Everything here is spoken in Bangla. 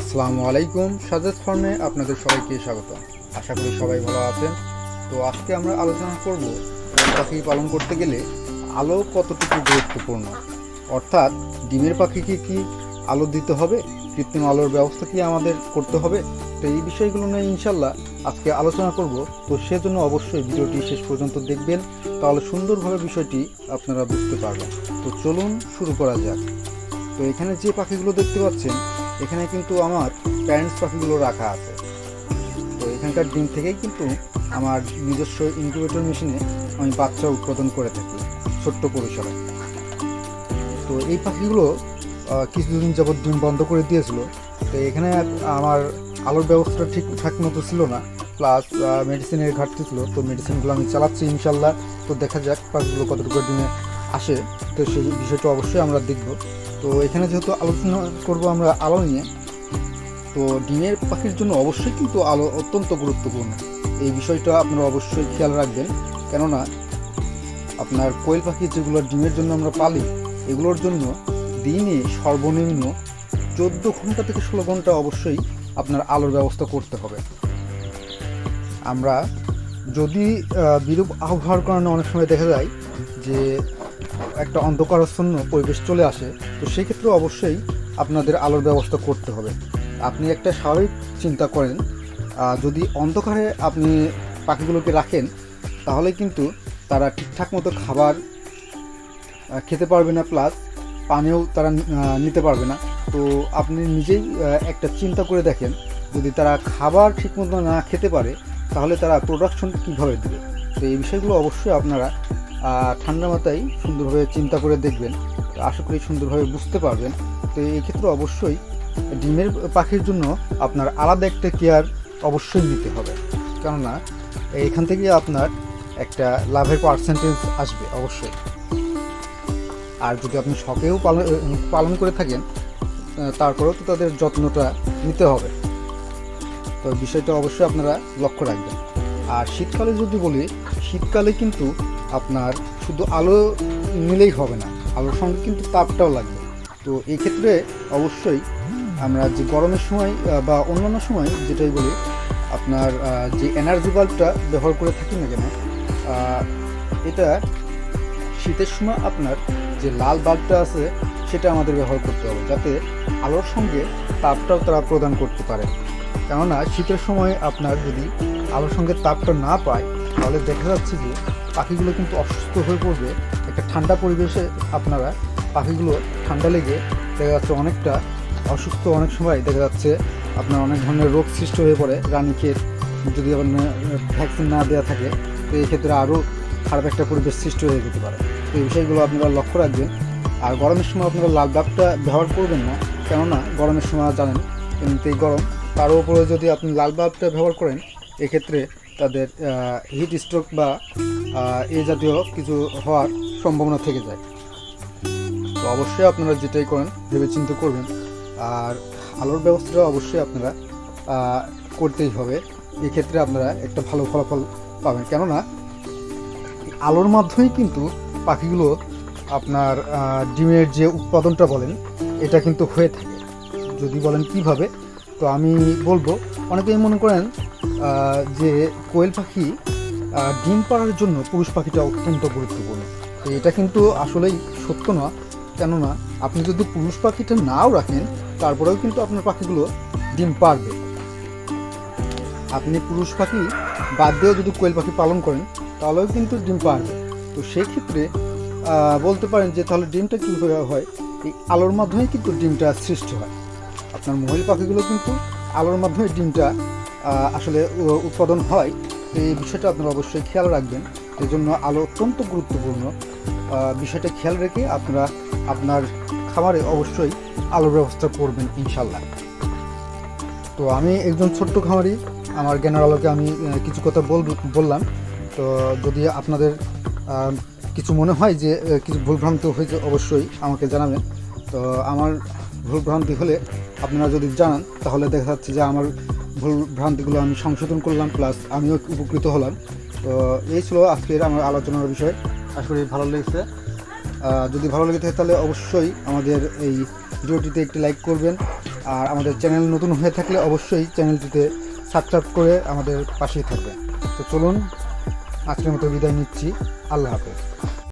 আসসালামু আলাইকুম, সাজেদ ফার্মে আপনাদের সবাইকে স্বাগত। আশা করি সবাই ভালো আছেন। তো আজকে আমরা আলোচনা করব পাখি পালন করতে গেলে আলো কতটুকু গুরুত্বপূর্ণ? অর্থাৎ ডিমের পাখিকে কি আলো দিতে হবে? কৃত্রিম আলোর ব্যবস্থা কি আমাদের করতে হবে? তো এই বিষয়গুলো নিয়ে ইনশাল্লাহ আজকে আলোচনা করব। তো সেজন্য অবশ্যই ভিডিওটি শেষ পর্যন্ত দেখবেন। তাহলে সুন্দরভাবে বিষয়টি আপনারা বুঝতে পারবেন। তো চলুন শুরু করা যাক। তো এখানে যে পাখিগুলো দেখতে পাচ্ছেন এখানে কিন্তু আমার প্যারেন্টস পাখিগুলো রাখা আছে। তো এখানকার ডিম থেকেই কিন্তু আমার নিজস্ব ইনকিউবেটর মেশিনে আমি বাচ্চা উৎপাদন করে থাকি, ছোট্ট পরিসরে। তো এই পাখিগুলো কিছুদিন যাবৎ ডিম বন্ধ করে দিয়েছিল। তো এখানে আমার আলোর ব্যবস্থাটা ঠিকঠাক মতো ছিল না প্লাস মেডিসিনের ঘাটতি ছিল। তো মেডিসিনগুলো আমি চালাচ্ছি ইনশাল্লাহ। তো দেখা যাক পাখিগুলো কতটুকু ডিমে আসে। তো সেই বিষয়টা অবশ্যই আমরা দেখব। তো এখানে যেহেতু আলোচনা করব আমরা আলো নিয়ে, তো ডিমের পাখির জন্য অবশ্যই কিন্তু আলো অত্যন্ত গুরুত্বপূর্ণ। এই বিষয়টা আপনারা অবশ্যই খেয়াল রাখবেন। কেননা, আপনার কোয়েল পাখি যেগুলো ডিমের জন্য আমরা পালি, এগুলোর জন্য দিনে সর্বনিম্ন চোদ্দ ঘণ্টা থেকে ষোলো ঘণ্টা অবশ্যই আপনার আলোর ব্যবস্থা করতে হবে। আমরা যদি বিরূপ আবহাওয়ার কারণে অনেক সময় দেখা যায় যে একটা অন্ধকারাচ্ছন্ন পরিবেশ চলে আসে, তো সেক্ষেত্রে অবশ্যই আপনাদের আলোর ব্যবস্থা করতে হবে। আপনি একটা স্বাভাবিক চিন্তা করেন যদি অন্ধকারে আপনি পাখিগুলোকে রাখেন, তাহলে কিন্তু তারা ঠিকঠাক মতো খাবার খেতে পারবে না, প্লাস পানিও তারা নিতে পারবে না। তো আপনি নিজেই একটা চিন্তা করে দেখেন, যদি তারা খাবার ঠিকমতো না খেতে পারে, তাহলে তারা প্রোডাকশন কীভাবে দেবে? তো এই বিষয়গুলো অবশ্যই আপনারা ঠান্ডা মাথায় সুন্দরভাবে চিন্তা করে দেখবেন। আশা করি সুন্দরভাবে বুঝতে পারবেন। তো এই ক্ষেত্রে অবশ্যই ডিমের পাখির জন্য আপনার আলাদা একটা কেয়ার অবশ্যই নিতে হবে। কেননা এখান থেকে আপনার একটা লাভের পার্সেন্টেজ আসবে অবশ্যই। আর যদি আপনি শখেও পালন পালন করে থাকেন তারপরেও তো তাদের যত্নটা নিতে হবে। তো বিষয়টা অবশ্যই আপনারা লক্ষ্য রাখবেন। আর শীতকালে যদি বলি, শীতকালে কিন্তু আপনার শুধু আলো নিলেই হবে না, আলোর সঙ্গে কিন্তু তাপটাও লাগবে। তো এই ক্ষেত্রে অবশ্যই আমরা যে গরমের সময় বা অন্যান্য সময় যেটাই বলি, আপনার যে এনার্জি বাল্বটা ব্যবহার করে থাকি না কেন এটা শীতের সময় আপনার যে লাল বাল্বটা আছে, সেটা আমাদের ব্যবহার করতে হবে, যাতে আলোর সঙ্গে তাপটাও তারা প্রদান করতে পারে। কেননা শীতের সময় আপনার যদি আলোর সঙ্গে তাপটা না পায়, তাহলে দেখা যাচ্ছে যে পাখিগুলো কিন্তু অসুস্থ হয়ে পড়বে। একটা ঠান্ডা পরিবেশে আপনারা পাখিগুলো ঠান্ডা লেগে দেখা যাচ্ছে অনেকটা অসুস্থ অনেক সময় দেখা যাচ্ছে আপনার অনেক ধরনের রোগ সৃষ্টি হয়ে পড়ে রানীকে যদি আপনার ভ্যাকসিন না দেওয়া থাকে, তো এই ক্ষেত্রে আরও খারাপ একটা পরিবেশ সৃষ্টি হয়ে যেতে পারে। তো এই বিষয়গুলো আপনারা লক্ষ্য রাখবেন। আর গরমের সময় আপনারা লাল বাল্বটা ব্যবহার করবেন না, কেননা গরমের সময় জানেন এমনিতেই গরম। তার উপরে যদি আপনি লাল বাল্বটা ব্যবহার করেন, এক্ষেত্রে তাদের হিট স্ট্রোক বা আহ, এ জাতীয় কিছু হওয়ার সম্ভাবনা থেকে যায়। তো অবশ্যই আপনারা যেটাই করেন ভেবে চিন্তে করবেন। আর আলোর ব্যবস্থাটা অবশ্যই আপনারা করতেই হবে। এক্ষেত্রে আপনারা একটা ভালো ফলাফল পাবেন। কেননা আলোর মাধ্যমেই কিন্তু পাখিগুলো আপনার ডিমের যে উৎপাদনটা বলেন এটা কিন্তু হয়ে থাকে। যদি বলেন কীভাবে তো আমি বলব অনেকেই মনে করেন যে কোয়েল পাখি ডিম পাড়ার জন্য পুরুষ পাখিটা অত্যন্ত গুরুত্বপূর্ণ। এটা কিন্তু আসলেই সত্য না, কেননা আপনি যদি পুরুষ পাখিটা নাও রাখেন, তারপরেও কিন্তু আপনার পাখিগুলো ডিম পারবে আপনি পুরুষ পাখি বাদ দিয়েও যদি কোয়েল পাখি পালন করেন, তাহলেও কিন্তু ডিম পারবে তো সেই ক্ষেত্রে বলতে পারেন যে তাহলে ডিমটা কীভাবে হয়? এই আলোর মাধ্যমে কিন্তু ডিমটা সৃষ্টি হয়। আপনার মহিলা পাখিগুলো কিন্তু আলোর মাধ্যমে ডিমটা আসলে উৎপাদন হয়। এই বিষয়টা আপনারা অবশ্যই খেয়াল রাখবেন। এই জন্য আলো অত্যন্ত গুরুত্বপূর্ণ। বিষয়টা খেয়াল রেখে আপনারা আপনার খামারে অবশ্যই আলোর ব্যবস্থা করবেন ইনশাল্লাহ তো আমি একজন ছোট্ট খামারি, আমার জ্ঞানের আলোকে আমি কিছু কথা বললাম। তো যদি আপনাদের কিছু মনে হয় যে কিছু ভুলভ্রান্ত হয়েছে, অবশ্যই আমাকে জানাবেন। তো আমার ভুলভ্রান্তি হলে আপনারা যদি জানান, তাহলে দেখা যাচ্ছে যে আমার ভুল ভ্রান্তিগুলো আমি সংশোধন করলাম, প্লাস আমিও উপকৃত হলাম। তো এই ছিল আজকের আমার আলোচনার বিষয়। করি ভালো লেগেছে। যদি ভালো লেগে থাকে তাহলে অবশ্যই আমাদের এই ভিডিওটিতে একটি লাইক করবেন। আর আমাদের চ্যানেল নতুন হয়ে থাকলে অবশ্যই চ্যানেলটিতে সাবস্ক্রাইব করে আমাদের পাশেই থাকবেন। তো চলুন, আজকের মতো বিদায় নিচ্ছি। আল্লাহ হাফেজ।